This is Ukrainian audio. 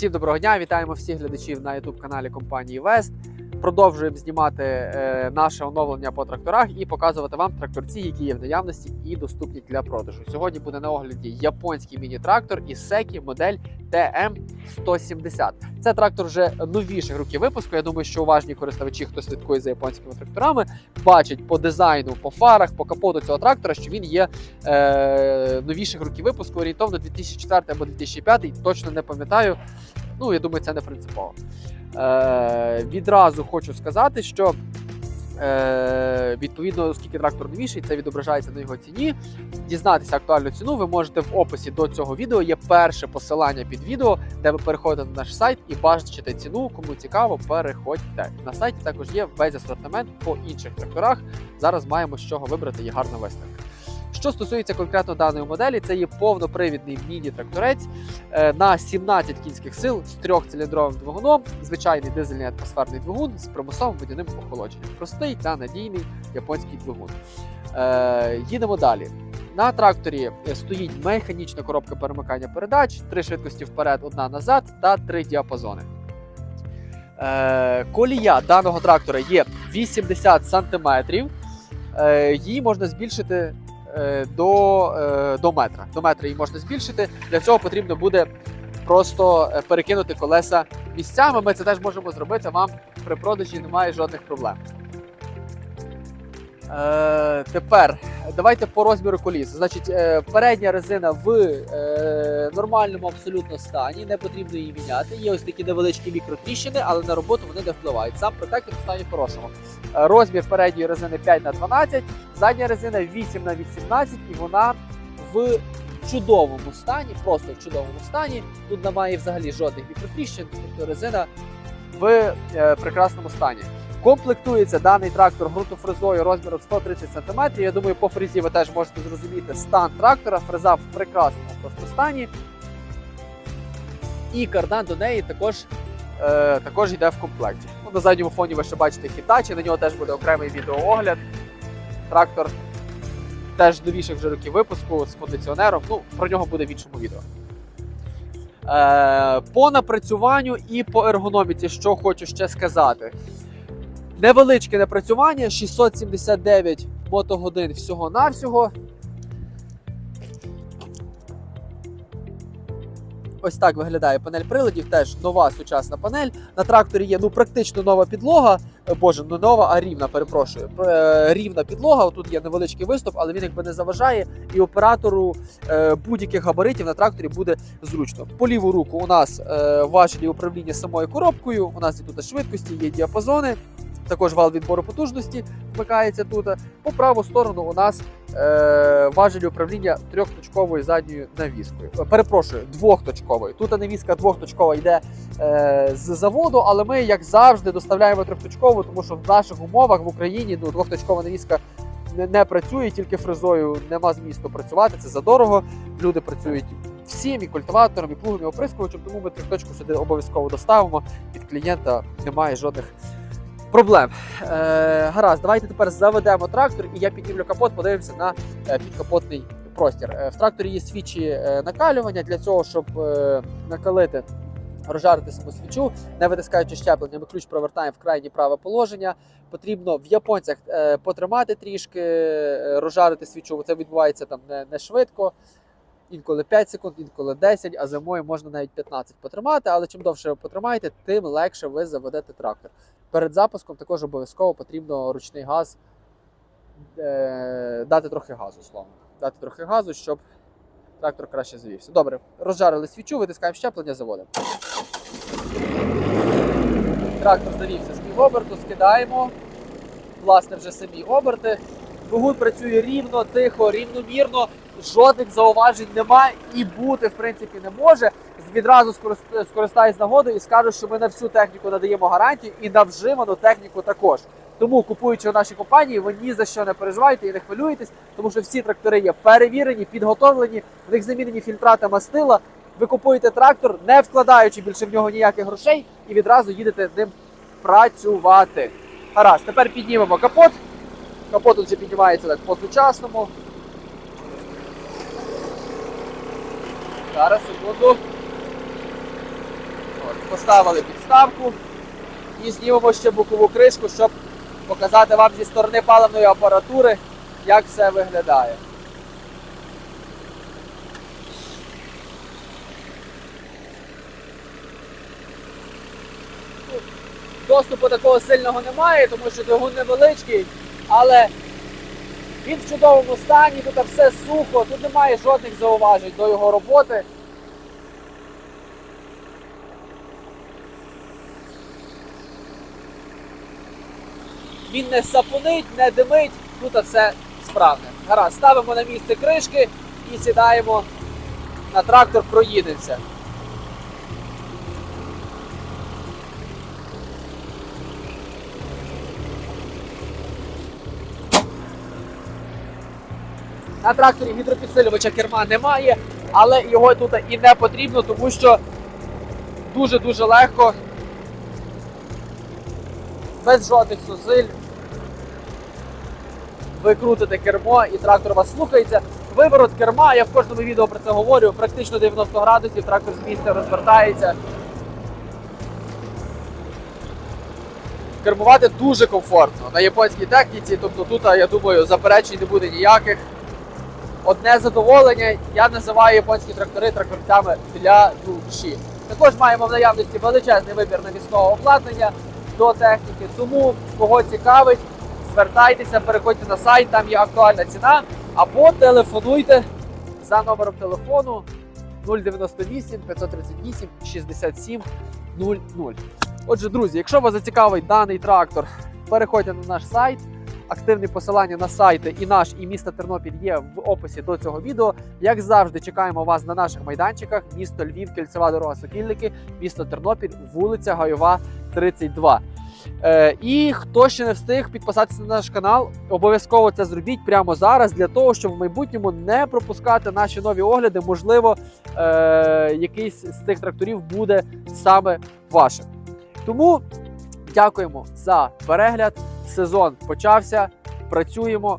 Всім доброго дня! Вітаємо всіх глядачів на youtube каналі компанії Вест. Продовжуємо знімати е, наше оновлення по тракторах і показувати вам тракторці, які є в наявності і доступні для продажу. Сьогодні буде на огляді японський міні-трактор із Секі модель TM170. Це трактор вже новіших років випуску. Я думаю, що уважні користувачі, хто слідкує за японськими тракторами, бачать по дизайну, по фарах, по капоту цього трактора, що він є е, новіших років випуску, орієнтовно 2004 або 2005, точно не пам'ятаю. Ну, я думаю, це не принципово. Е, відразу хочу сказати, що е, відповідно, оскільки трактор новіший, це відображається на його ціні. Дізнатися актуальну ціну ви можете в описі до цього відео. Є перше посилання під відео, де ви переходите на наш сайт і бачите ціну. Кому цікаво, переходьте. На сайті також є весь асортимент по інших тракторах. Зараз маємо з чого вибрати, є гарна виставка. Що стосується конкретно даної моделі, це є повнопривідний міні-тракторець е, на 17 кінських сил з трьохциліндровим двигуном, звичайний дизельний атмосферний двигун з примусовим водяним охолодженням. Простий та надійний японський двигун. Е, їдемо далі. На тракторі стоїть механічна коробка перемикання передач, три швидкості вперед, одна назад та три діапазони. Е, колія даного трактора є 80 см. Е, її можна збільшити е, до, е, до метра. До метра її можна збільшити. Для цього потрібно буде просто е, перекинути колеса місцями. Ми це теж можемо зробити. Вам при продажі немає жодних проблем. Е, тепер давайте по розміру коліс. Значить, е, передня резина в е, нормальному абсолютно стані, не потрібно її міняти. Є ось такі невеличкі мікротріщини, але на роботу вони не впливають. Сам протектор в стані хорошому. Е, розмір передньої резини 5 на 12, задня резина 8 на 18 і вона в чудовому стані, просто в чудовому стані. Тут немає взагалі жодних мікротріщин, тобто резина в прекрасному стані. Комплектується даний трактор ґрунтофрезою розміром 130 см. Я думаю, по фрезі ви теж можете зрозуміти стан трактора. Фреза в прекрасному просто стані. І кардан до неї також, е, також йде в комплекті. Ну, на задньому фоні ви ще бачите хітачі, на нього теж буде окремий відеоогляд. Трактор теж новіших вже років випуску з кондиціонером. Ну, про нього буде в іншому відео. Е, по напрацюванню і по ергономіці, що хочу ще сказати. Невеличке напрацювання 679 мотогодин всього-навсього. Ось так виглядає панель приладів. Теж нова сучасна панель. На тракторі є ну практично нова підлога. Е, Боже, не нова, а рівна, перепрошую. Е, Рівна підлога. Тут є невеличкий виступ, але він якби не заважає. І оператору е, будь-яких габаритів на тракторі буде зручно. По ліву руку у нас важелі управління самою коробкою. У нас є тут швидкості, є діапазони. Також вал відбору потужності вмикається тут. По праву сторону у нас е, важелі управління трьохточковою задньою навіскою. Е, Перепрошую, двохточковою. Тут навіска двохточкова йде е, з заводу, але ми, як завжди, доставляємо трьохточкову, тому що в наших умовах в Україні ну, двохточкова навіска не, працює, тільки фрезою нема змісту працювати. Це задорого. Люди працюють всім, і культиватором, і плугом, і оприскувачем, тому ми трьохточку сюди обов'язково доставимо. Від клієнта немає жодних проблем. Е, гаразд, давайте тепер заведемо трактор, і я піднімлю капот, подивимося на е, підкапотний простір. Е, в тракторі є свічі е, накалювання для цього, щоб накалити. Розжарити саму свічу, не витискаючи щеплення, ми ключ провертаємо в крайнє праве положення. Потрібно в японцях потримати трішки, розжарити свічу. Це відбувається там не, не швидко. Інколи 5 секунд, інколи 10, а зимою можна навіть 15 потримати. Але чим довше ви потримаєте, тим легше ви заведете трактор. Перед запуском також обов'язково потрібно ручний газ е, дати трохи газу, словно. Дати трохи газу, щоб трактор краще завівся. Добре, розжарили свічу, витискаємо щеплення, заводимо. Трактор завівся з півоберту, скидаємо. Власне, вже самі оберти. Двигун працює рівно, тихо, рівномірно, жодних зауважень немає і бути в принципі не може. Відразу скорист- скористаюсь нагодою і скажу, що ми на всю техніку надаємо гарантію і на вживану техніку також. Тому, купуючи в нашій компанії, ви ні за що не переживайте і не хвилюєтесь, тому що всі трактори є перевірені, підготовлені, в них замінені фільтрати мастила. Ви купуєте трактор, не вкладаючи більше в нього ніяких грошей, і відразу їдете ним працювати. Гаразд, тепер піднімемо капот. Капот тут вже піднімається так по-сучасному. Зараз, секунду. поставили підставку і знімемо ще бокову кришку, щоб показати вам зі сторони паливної апаратури, як все виглядає. Доступу такого сильного немає, тому що двигун невеличкий, але він в чудовому стані, тут все сухо, тут немає жодних зауважень до його роботи. Він не сапунить, не димить, тут все справне. Гаразд, ставимо на місце кришки і сідаємо на трактор, проїдемося. На тракторі гідропідсилювача керма немає, але його тут і не потрібно, тому що дуже-дуже легко, без жодних зусиль, ви крутите кермо і трактор вас слухається. Виворот керма, я в кожному відео про це говорю, практично 90 градусів, трактор з місця розвертається. Кермувати дуже комфортно на японській техніці, тобто тут, я думаю, заперечень не буде ніяких одне задоволення. Я називаю японські трактори тракторцями для душі. Також маємо в наявності величезний вибір навісного обладнання до техніки. Тому кого цікавить, звертайтеся, переходьте на сайт, там є актуальна ціна, або телефонуйте за номером телефону 098 538 67 00. Отже, друзі, якщо вас зацікавить даний трактор, переходьте на наш сайт. Активні посилання на сайти і наш, і місто Тернопіль є в описі до цього відео. Як завжди, чекаємо вас на наших майданчиках. Місто Львів, кільцева дорога Сокільники, місто Тернопіль, вулиця Гайова, 32. Е, і хто ще не встиг підписатися на наш канал, обов'язково це зробіть прямо зараз для того, щоб в майбутньому не пропускати наші нові огляди. Можливо, е, якийсь з цих тракторів буде саме вашим. Тому дякуємо за перегляд. Сезон почався. Працюємо,